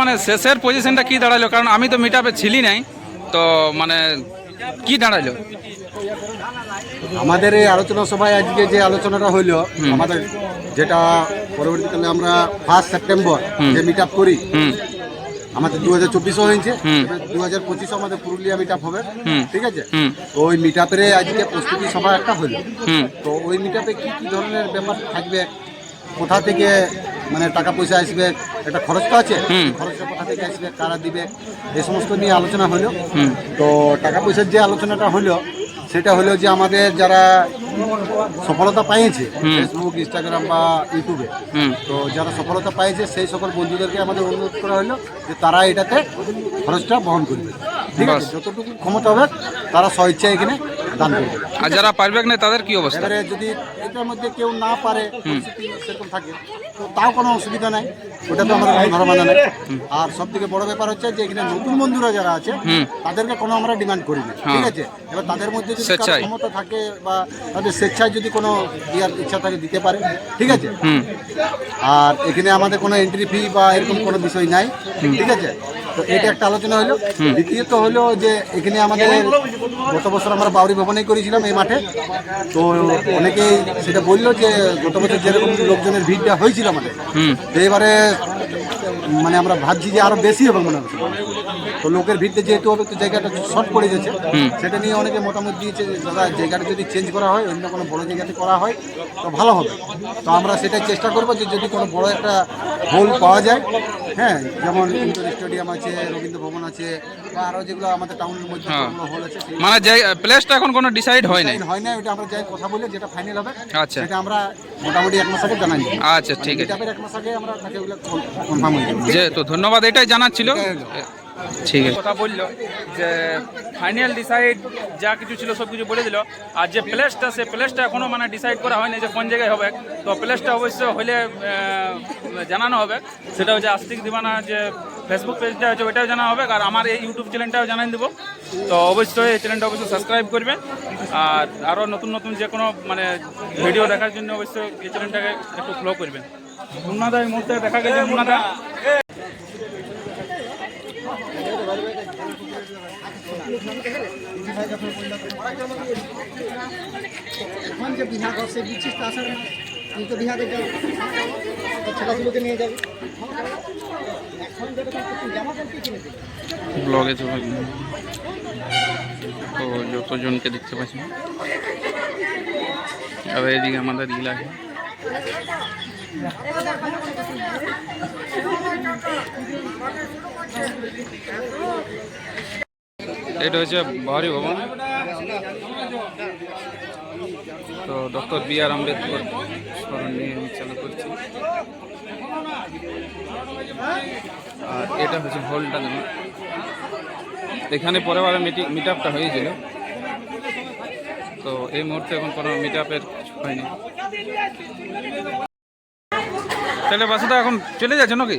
মানে শেষের পজিশনটা কি দাঁড়াল? কারণ আমি তো মিট আপে ছিলি নাই তো মানে কি দাঁড়াল? আমাদের এই আলোচনা সভায় আজকে যে আলোচনাটা হইল আমাদের যেটা পরবর্তীকালে আমরা ফার্স্ট সেপ্টেম্বর যে মিট আপ করি আমাদের দু হাজার চব্বিশও হয়েছে দু হাজার পঁচিশও আমাদের পুরুলিয়া মিট আপ হবে। ঠিক আছে? তো ওই মিট আপের আজকে প্রস্তুতি সভা একটা হলো তো ওই মিট আপে কি কী ধরনের ব্যাপার থাকবে কোথা থেকে মানে টাকা পয়সা আসবে একটা খরচ তো আছে। খরচটা কোথা থেকে আসবে কারা দিবে এই সমস্ত নিয়ে আলোচনা হলো। তো টাকা পয়সার যে আলোচনাটা হলো সেটা হলো যে আমাদের যারা সফলতা পেয়েছে ফেসবুক ইনস্টাগ্রাম বা ইউটিউবে হুম। তো যারা সফলতা পেয়েছে সেই সকল বন্ধুদেরকে আমাদের অনুরোধ করা হলো যে তারা এটাতে খরচটা বহন করবে। ঠিক আছে? যতটুকু ক্ষমতা হবে তারা স্বইচ্ছায় এখানে দান করবে আর যারা পারবে না তাদের কি অবস্থা? এবারে যদি এটার মধ্যে কেউ না পারে সেরকম থাকে তো তাও কোনো অসুবিধা নাই। ওটা তো আমাদের কোনো ধর্মানা নাই। আর সব থেকে বড় ব্যাপার হচ্ছে যে এখানে নতুন বন্ধুরা যারা আছে তাদেরকে কোনো আমরা ডিমান্ড করি না ঠিক হ্যাঁ। আছে? এবার তাদের মধ্যে যদি কারও ক্ষমতা থাকে বা তাদের স্বেচ্ছায় যদি কোনো দেওয়ার ইচ্ছা থাকে দিতে পারে ঠিক আছে? আর এখানে আমাদের কোনো এন্ট্রি ফি বা এরকম কোনো বিষয় নাই ঠিক আছে? তো এটা একটা আলোচনা হলো। দ্বিতীয়ত হলো যে এখানে আমাদের গত বছর আমরা বাউরি ভবনেই করেছিলাম এই মাঠে। তো অনেকেই সেটা বলল যে গত বছর যেরকম লোকজনের ভিড়টা হয়েছিল আমাদের তো এবারে মানে আমরা ভাবছি যে আরও বেশি হবে মনে হচ্ছে। তো লোকের ভিড়তে যেহেতু হবে তো জায়গাটা শর্ট পড়ে যাচ্ছে সেটা নিয়ে অনেকে মতামত দিয়েছে দাদা জায়গাটা যদি চেঞ্জ করা হয় অন্য কোনো বড় জায়গাতে করা হয় তো ভালো হবে। তো আমরা সেটাই চেষ্টা করব যে যদি কোনো বড় একটা হোল পাওয়া যায়। হ্যাঁ যেমন ইন্ডোর স্টেডিয়াম আছে রবীন্দ্র ভবন আছে বা আরও যেগুলো আমাদের টাউনের মধ্যে হল হোল আছে মানে যাই প্লেসটা এখন কোনো ডিসাইড হয় নাই। হয় না ওটা আমরা যাই কথা বলি যেটা ফাইনাল হবে আচ্ছা। সেটা আমরা মোটামুটি এক মাস আগে জানাই। আচ্ছা ঠিক আছে। মিটাপের এক মাস আগে আমরা তাকে ওগুলো কনফার্ম হয়ে যাবে। যে তো ধন্যবাদ এটাই জানার ছিল। ঠিক আছে। কথা বলল যে ফাইনাল ডিসাইড যা কিছু ছিল সব কিছু বলে দিল। আর যে প্লেসটা, সে প্লেসটা এখনও মানে ডিসাইড করা হয়নি যে কোন জায়গায় হবে। তো প্লেসটা অবশ্য হলে জানানো হবে। সেটা হচ্ছে আস্তিক দিবানা যে ফেসবুক পেজটা হচ্ছে ওইটাও জানা হবে। আর আমার এই ইউটিউব চ্যানেলটাও জানাই দেবো। তো অবশ্যই এই চ্যানেলটা অবশ্যই সাবস্ক্রাইব করবেন আর আরও নতুন নতুন যে কোনো মানে ভিডিও দেখার জন্য অবশ্যই এই চ্যানেলটাকে একটু ফলো করবেন। মুন্নাদা এই মুহূর্তে দেখা গেছে মুন্নাদা যে বিহা করছে বুঝছিস তো আসার তুই তো বিহারে যাবি ছেলেগুলোকে নিয়ে যাবি এখন যেটা তুই জামা প্যান্ট কি কিনে দিবি ব্লগে চলে গেলাম। তো যতজনকে দেখতে পাচ্ছি আর এদিকে আমাদের ইলাকা এটা হচ্ছে বাহারি ভবন। তো ডক্টর বি আর আম্বেদকর স্মরণ নিয়ে আমি চালু করছি। আর এটা হচ্ছে হলটা যেমন এখানে পরের বারে মিটিং মিট আপটা হয়েছিল। তো এই মুহূর্তে এখন কোনো মিট আপের হয়নি। তাহলে বাসুদা এখন চলে যাচ্ছে নাকি?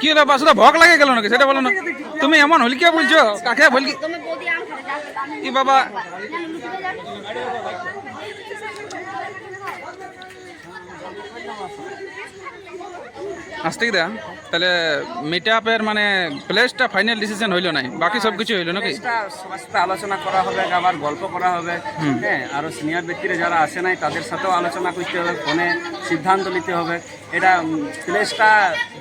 কি হলো বাসুদা, ভক লাগে গেল নাকি? সেটা বলো না। তুমি এমন হলি কে বলছো? কাকে বলি কি বাবা? আসতে কি দা তাহলে মিট আপের মানে প্লেসটা ফাইনাল ডিসিশন হইল নাই। বাকি সব কিছু হইল নাকি? সবার সাথে আলোচনা করা হবে আবার গল্প করা হবে। হ্যাঁ আরও সিনিয়র ব্যক্তিরা যারা আসে নাই তাদের সাথেও আলোচনা করতে হবে ফোনে সিদ্ধান্ত নিতে হবে। এটা প্লেসটা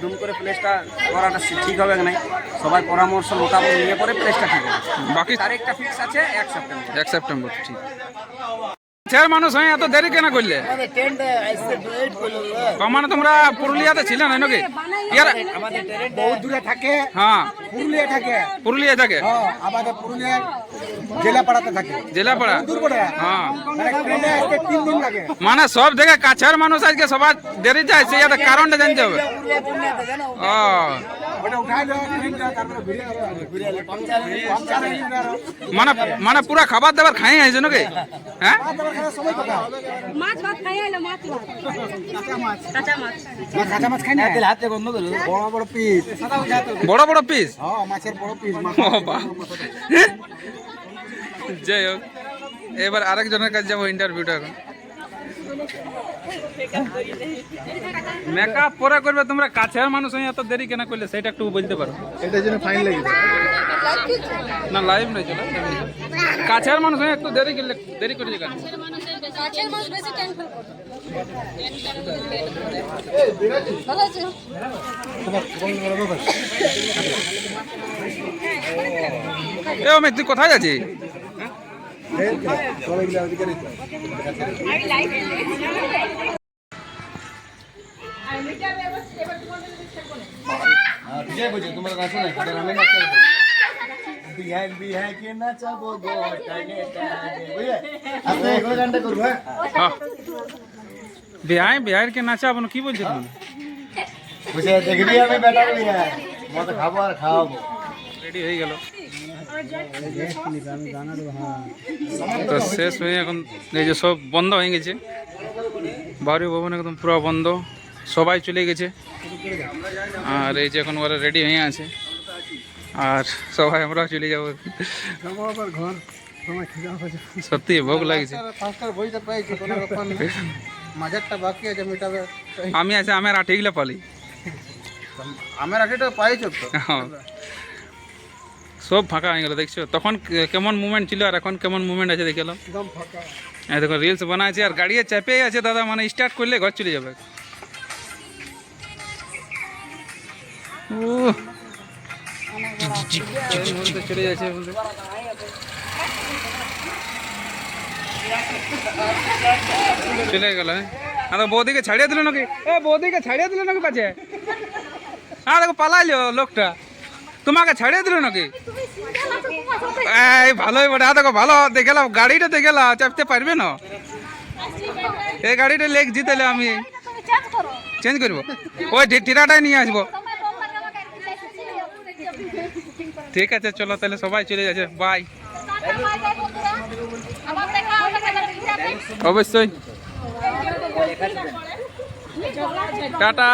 দুম করে প্লেসটা করাটা ঠিক হবে না সবার পরামর্শ মোতাবেক নিয়ে পরে প্লেসটা ঠিক হবে। বাকি তারিখটা ফিক্স আছে এক সেপ্টেম্বর এক সেপ্টেম্বর ঠিক। ছেড়ে মানুষ হয় এত দেরি কেন করলে? মানে তোমরা পুরুলিয়াতে ছিলে না নাকি? ইয়ার বহু দূরে থাকে হ্যাঁ। পুরুলিয়া থাকে। পুরুলিয়া থাকে? হ্যাঁ আমাদের পুরুলিয়ার জেলাপাড়াতে থাকে। জেলাপাড়া? দূরপাড়া হ্যাঁ। মানে ট্রেনে আসতে তিন দিন লাগে। মানে সব জায়গায় কাছের মানুষ আজকে সবার দেরি যায় সেই একটা কারণটা জানতে হবে। ও। মানে মানে পুরা খাবার দাবার খাই আছে নাকি? হ্যাঁ? মাছ ভাত খাই আইলো মাছ ভাত। কাঁচা মাছ কাঁচা মাছ খাই না হাতে বন্ধ করো বড় বড় পিস বড় বড় পিস হ্যাঁ মাছের বড় পিস যাই হোক এবার আরেকজনের কাছে যাব ইন্টারভিউটা এখন। মেকআপ পরে করবে তোমরা কাছের মানুষ হয়ে এত দেরি কেন করলে? সেটা একটু বলতে পারো। এটার জন্য ফাইন লেগেছে না লাইভ নাই চলো কাছের মানুষ হয়ে একটু দেরি করলে দেরি করে কেন কাছের মাছ বেশি টেনশন করে ভালো আছে এ অমিত তুই কোথায় যাচ্ছিস বিহাই বিহাই কে নাচাবো গো টানে টানে বুঝলে আচ্ছা এগুলো গানটা করব হ্যাঁ হ্যাঁ বিহাই বিহার কে নাচা আপন কি বলছো তুমি বুঝে দেখবি আমি বেটা বিহাই মত খাব আর খাওয়াবো রেডি হয়ে গেল তো শেষ হয়ে এখন এই যে সব বন্ধ হয়ে গেছে। বাড়ি ভবন একদম পুরো বন্ধ। সবাই চলে গেছে। আর এই যে এখন ওরা রেডি হয়ে আছে। আর সবাই আমরা চলে যাব। সত্যি ভোগ লাগছে। আমি আছে আমার আঠিগুলো পালি। আমার আটিটা পাইছো তো? হ্যাঁ। সব ফাঁকা হয়ে গেল দেখছ? তখন কেমন মুভমেন্ট ছিল আর এখন কেমন মুভমেন্ট আছে দেখে এলাম। একদম দেখো রিলস বানাচ্ছে আর গাড়ি চাপে আছে দাদা মানে স্টার্ট করলে ঘর চলে যাবে। চলে যাচ্ছে। চলে গেল হ্যাঁ? আর বৌদিকে ছাড়িয়ে দিল নাকি? এ বৌদিকে ছাড়িয়ে দিল নাকি কাছে? হ্যাঁ দেখো পালাইলো লোকটা। তোমাকে ছাড়িয়ে দিল নাকি? এই ভালোই বটে দেখো ভালো দেখলাম গাড়িটা দেখলাম চাপতে পারবে না? এই গাড়িটা লেগ জিতেলে আমি। চেঞ্জ করব। ওই টিরাটাই নিয়ে আসব। ঠিক আছে চলো তাহলে সবাই চলে যাচ্ছে। বাই অবশ্যই। টাটা।